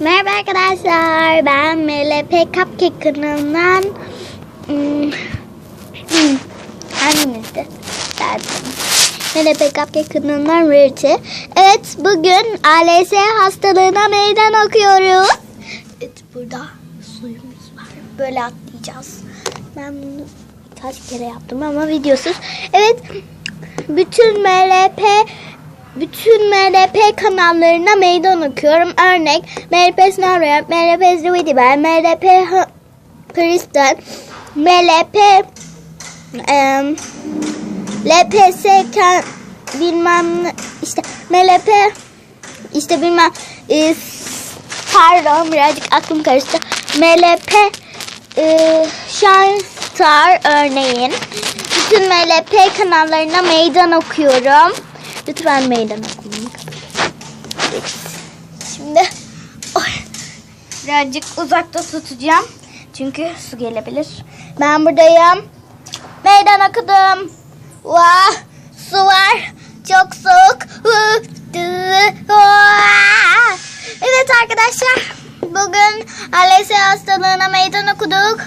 Merhaba arkadaşlar. Ben MLP Cupcake kanalından hmm, hmm, hanginizdi? Derdim. MLP Cupcake kanalından Rarity. Evet bugün ALS hastalığına meydan okuyoruz. Evet burada suyumuz var. Böyle atlayacağız. Ben bunu kaç kere yaptım ama videosuz. Evet bütün MLP bütün MLP kanallarına meydan okuyorum. Örnek MLP Snowrap, MLP Zwidiber, MLP Ha- Crystal, MLP em, LPS bilmem işte MLP işte bilmem e, pardon birazcık aklım karıştı. MLP e, Shine Star örneğin bütün MLP kanallarına meydan okuyorum. Lütfen meydan okuyun. Evet. Şimdi birazcık uzakta tutacağım. Çünkü su gelebilir. Ben buradayım. Meydan okudum. Vah, su var. Çok soğuk. Evet arkadaşlar. Bugün ALS hastalığına meydan okuduk.